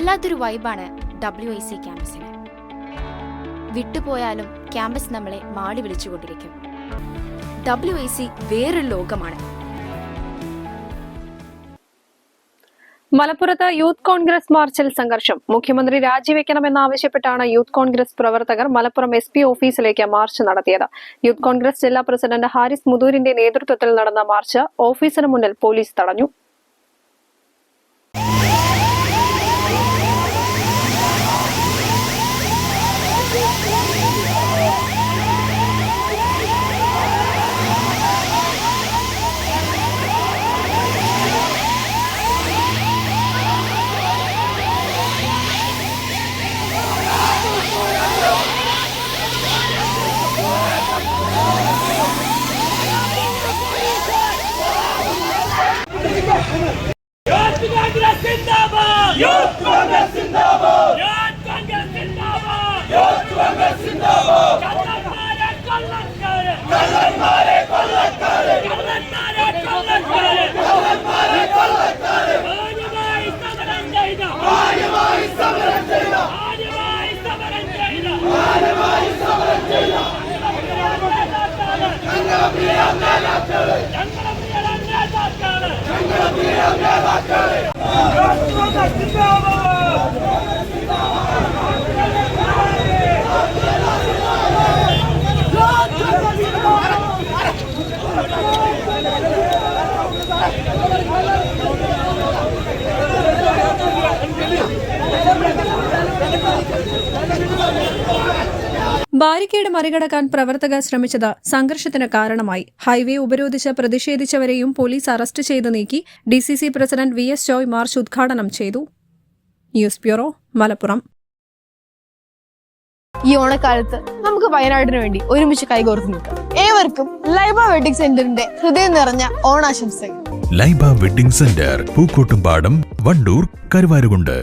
വല്ലാത്തൊരു വൈബാണ് W I C ക്യാമ്പസിന്. വിട്ടുപോയാലും ക്യാമ്പസ് നമ്മളെ മാടി വിളിച്ചുകൊണ്ടിരിക്കും. ഡബ്ല്യു ഐ സി വേറൊരു ലോകമാണ്. മലപ്പുറത്ത് യൂത്ത് കോൺഗ്രസ് മാർച്ചിൽ സംഘർഷം. മുഖ്യമന്ത്രി രാജിവെക്കണമെന്നാവശ്യപ്പെട്ടാണ് യൂത്ത് കോൺഗ്രസ് പ്രവർത്തകർ മലപ്പുറം എസ് പി ഓഫീസിലേക്ക് മാർച്ച് നടത്തിയത്. യൂത്ത് കോൺഗ്രസ് ജില്ലാ പ്രസിഡന്റ് ഹാരിസ് മുതൂരിന്റെ നേതൃത്വത്തിൽ നടന്ന മാർച്ച് ഓഫീസിന് മുന്നിൽ പോലീസ് തടഞ്ഞു. ചെയ്ത മാന്യമായി ബാരിക്കേഡ് മറികടക്കാൻ പ്രവർത്തകർ ശ്രമിച്ചത് സംഘർഷത്തിന് കാരണമായി. ഹൈവേ ഉപരോധിച്ച് പ്രതിഷേധിച്ചവരെയും പോലീസ് അറസ്റ്റ് ചെയ്ത് നീക്കി DCC president V S Joy march ഉദ്ഘാടനം ചെയ്തു. News bureau Malappuram. ഈ ഓണക്കാലത്ത് നമുക്ക് വയനാടിന് വേണ്ടി ഒരുമിച്ച് കൈകോർത്ത് നിൽക്കാം. ഏവർക്കും ലൈബ വെഡിങ് സെന്ററിന്റെ ഹൃദയം നിറഞ്ഞ ഓണാശംസകൾ. Laiba wedding centre Pookkottumpadam Vandoor Karuvarakundu.